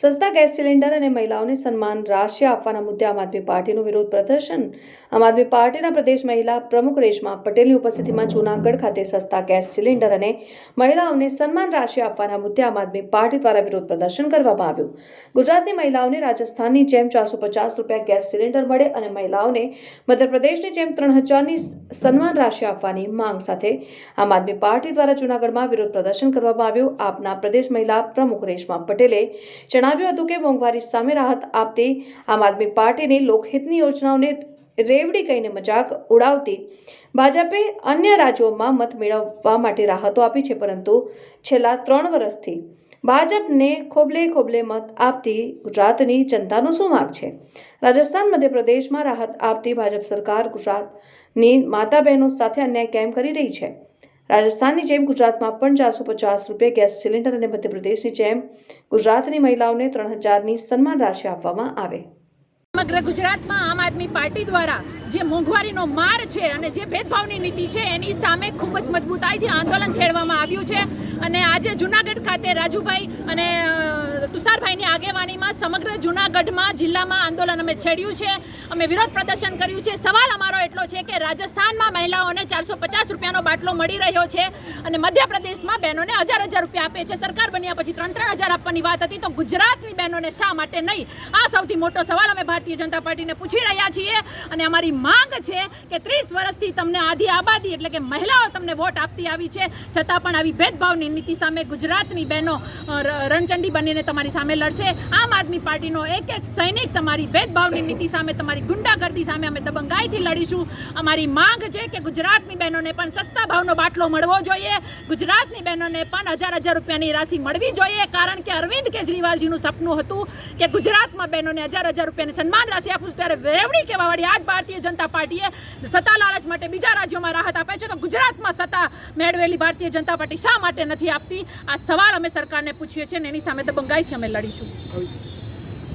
સસ્તા gas cylinder અને મહિલાઓને સન્માન રાશિ આપવાના મુદ્દે આમ આદમી પાર્ટીનું વિરોધ પ્રદર્શન આમ આદમી પાર્ટીના પ્રદેશ મહિલા પ્રમુખ રેશમા પટેલની ઉપસ્થિતિમાં જૂનાગઢ ખાતે સસ્તા ગેસ સિલિન્ડર અને મહિલાઓને સન્માન રાશિ આપવાના મુદ્દે આમ આદમી પાર્ટી દ્વારા વિરોધ પ્રદર્શન કરવામાં આવ્યું ગુજરાતની મહિલાઓને રાજસ્થાનની જેમ ચારસો પચાસ રૂપિયા ગેસ સિલિન્ડર મળે અને મહિલાઓને મધ્યપ્રદેશની જેમ ત્રણ હજારની સન્માન રાશિ આપવાની માંગ સાથે આમ આદમી પાર્ટી દ્વારા જૂનાગઢમાં વિરોધ પ્રદર્શન કરવામાં આવ્યું આપના પ્રદેશ મહિલા પ્રમુખ રેશમા પટેલે જણાવ્યું હતું કે મોંઘવારી સામે રાહત આપતી આમ આદમી પાર્ટીની લોકહિતની યોજનાઓને રેવડી કહીને મજાક ઉડાવતી ભાજપે અન્ય રાજ્યોમાં મત મેળવવા માટે રાહતો આપી છે, પરંતુ છેલ્લા ત્રણ વર્ષથી ભાજપને ખોબલે ખોબલે મત આપતી ગુજરાતની જનતાનો શું માર્ગ છે? રાજસ્થાન, મધ્યપ્રદેશમાં રાહત આપતી ભાજપ સરકાર ગુજરાતની માતા બહેનો સાથે અન્યાય કેમ કરી રહી છે? રાજસ્થાનની જેમ ગુજરાતમાં પણ ચારસો પચાસ રૂપિયા ગેસ સિલિન્ડર અને મધ્યપ્રદેશની જેમ ગુજરાતની મહિલાઓને ત્રણ હજારની સન્માન રાશિ આપવામાં આવે. સમગ્ર ગુજરાતમાં આમ આદમી પાર્ટી દ્વારા જે મોંઘવારીનો માર છે અને જે ભેદભાવની નીતિ છે, એની સામે ખૂબ જ મજબૂતાઈથી આંદોલન છેડવામાં આવ્યું છે. અને આજે જુનાગઢ ખાતે રાજુભાઈ અને તુષારભાઈની આગેવાનીમાં સમગ્ર જુનાગઢમાં જિલ્લામાં આંદોલન અમે છેડ્યું છે. અમે વિરોધ પ્રદર્શન કર્યું છે. સવાલ અમારો એટલો છે કે રાજસ્થાનમાં મહિલાઓને ચારસો પચાસ રૂપિયાનો બાટલો મળી રહ્યો છે અને મધ્યપ્રદેશમાં બહેનોને હજાર હજાર રૂપિયા આપે છે. સરકાર બન્યા પછી ત્રણ ત્રણ હજાર આપવાની વાત હતી તો ગુજરાતની બહેનોને શા માટે નહીં? આ સૌથી મોટો સવાલ અમે ભારતીય જનતા પાર્ટીને પૂછી રહ્યા છીએ અને અમારી માંગ છે કે ત્રીસ વર્ષથી તમને આધી આબાદી એટલે કે મહિલાઓ તમને વોટ આપતી આવી છે. છતાં પણ આવી ભેદભાવની નીતિ સામે ગુજરાતની બહેનો રણચંડી બનીને તમારી સામે લડશે. આમ આદમી પાર્ટીનો એક એક સૈનિક તમારી ભેદભાવની નીતિ સામે, તમારી ગુંડાગર્દી સામે અમે દબંગાઈથી લડીશું. અમારી માંગ છે કે ગુજરાતની બહેનોને પણ સસ્તા ભાવનો બાટલો મળવો જોઈએ. ગુજરાતની બહેનોને પણ હજાર હજાર રૂપિયાની રાશિ મળવી જોઈએ. કારણ કે અરવિંદ કેજરીવાલજીનું સપનું હતું કે ગુજરાતમાં બહેનોને હજાર હજાર રૂપિયાની સન્માન રાશિ આપું ત્યારે વેવડી કહેવાવાળી આજ ભારતીય જનતા પાર્ટીએ સત્તા લાલચ માટે બીજા રાજ્યોમાં રાહત આપે છે. તો ગુજરાતમાં સત્તા મેળવેલી ભારતીય જનતા પાર્ટી શા માટે નથી આપતી? આ સવાલ અમે સરકારને પૂછીએ છીએ અને એની સામે દબંગાઈથી અમે લડીશું.